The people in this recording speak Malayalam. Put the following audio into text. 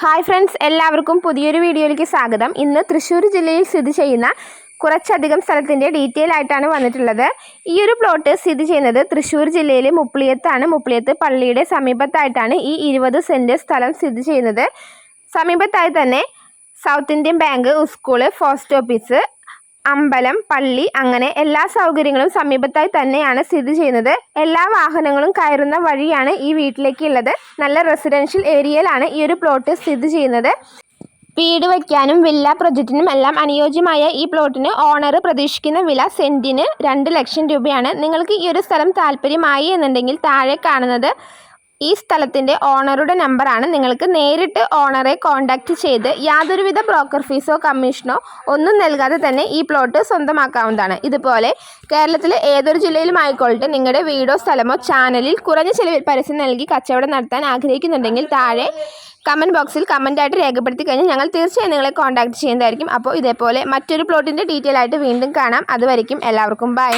ഹായ് ഫ്രണ്ട്സ് എല്ലാവർക്കും പുതിയൊരു വീഡിയോയിലേക്ക് സ്വാഗതം. ഇന്ന് തൃശ്ശൂർ ജില്ലയിൽ സ്ഥിതി ചെയ്യുന്ന കുറച്ചധികം സ്ഥലത്തിന്റെ ഡീറ്റെയിൽ ആയിട്ടാണ് വന്നിട്ടുള്ളത്. ഈ ഒരു പ്ലോട്ട് സ്ഥിതി ചെയ്യുന്നത് തൃശ്ശൂർ ജില്ലയിലെ മുപ്പിളിയത്താണ്. മുപ്പിളിയത്ത് പള്ളിയുടെ സമീപത്തായിട്ടാണ് ഈ ഇരുപത് സെന്റ് സ്ഥലം സ്ഥിതി ചെയ്യുന്നത്. സമീപത്തായി തന്നെ south Indian bank school post office അമ്പലം പള്ളി അങ്ങനെ എല്ലാ സൗകര്യങ്ങളും സമീപത്തായി തന്നെയാണ് സ്ഥിതി ചെയ്യുന്നത്. എല്ലാ വാഹനങ്ങളും കയറുന്ന വഴിയാണ് ഈ വീട്ടിലേക്കുള്ളത്. നല്ല റെസിഡൻഷ്യൽ ഏരിയയിലാണ് ഈ ഒരു പ്ലോട്ട് സ്ഥിതി ചെയ്യുന്നത്. വീട് വയ്ക്കാനും വില്ല പ്രൊജക്റ്റിനും എല്ലാം അനുയോജ്യമായ ഈ പ്ലോട്ടിന് ഓണർ പ്രതീക്ഷിക്കുന്ന വില സെന്റിന് രണ്ട് ലക്ഷം രൂപയാണ്. നിങ്ങൾക്ക് ഈ ഒരു സ്ഥലം താല്പര്യമായി എന്നുണ്ടെങ്കിൽ താഴെ കാണുന്നത് ഈ സ്ഥലത്തിന്റെ ഓണറുടെ നമ്പറാണ്. നിങ്ങൾക്ക് നേരിട്ട് ഓണറെ കോൺടാക്റ്റ് ചെയ്ത് യാതൊരുവിധ ബ്രോക്കർ ഫീസോ കമ്മീഷനോ ഒന്നും നൽകാതെ തന്നെ ഈ പ്ലോട്ട് സ്വന്തമാക്കാവുന്നതാണ്. ഇതുപോലെ കേരളത്തിലെ ഏതൊരു ജില്ലയിലും ആയിക്കോട്ടെ നിങ്ങളുടെ വീടോ സ്ഥലമോ ചാനലിൽ കുറഞ്ഞ ചിലവിൽ പരസ്യം നൽകി കച്ചവടം നടത്താൻ ആഗ്രഹിക്കുന്നുണ്ടെങ്കിൽ താഴെ കമന്റ് ബോക്സിൽ കമന്റായിട്ട് രേഖപ്പെടുത്തി കഴിഞ്ഞാൽ ഞങ്ങൾ തീർച്ചയായും നിങ്ങളെ കോൺടാക്റ്റ് ചെയ്യുന്നതായിരിക്കും. അപ്പോൾ ഇതേപോലെ മറ്റൊരു പ്ലോട്ടിന്റെ ഡീറ്റെയിൽ ആയിട്ട് വീണ്ടും കാണാം. അതുവരെയും എല്ലാവർക്കും ബൈ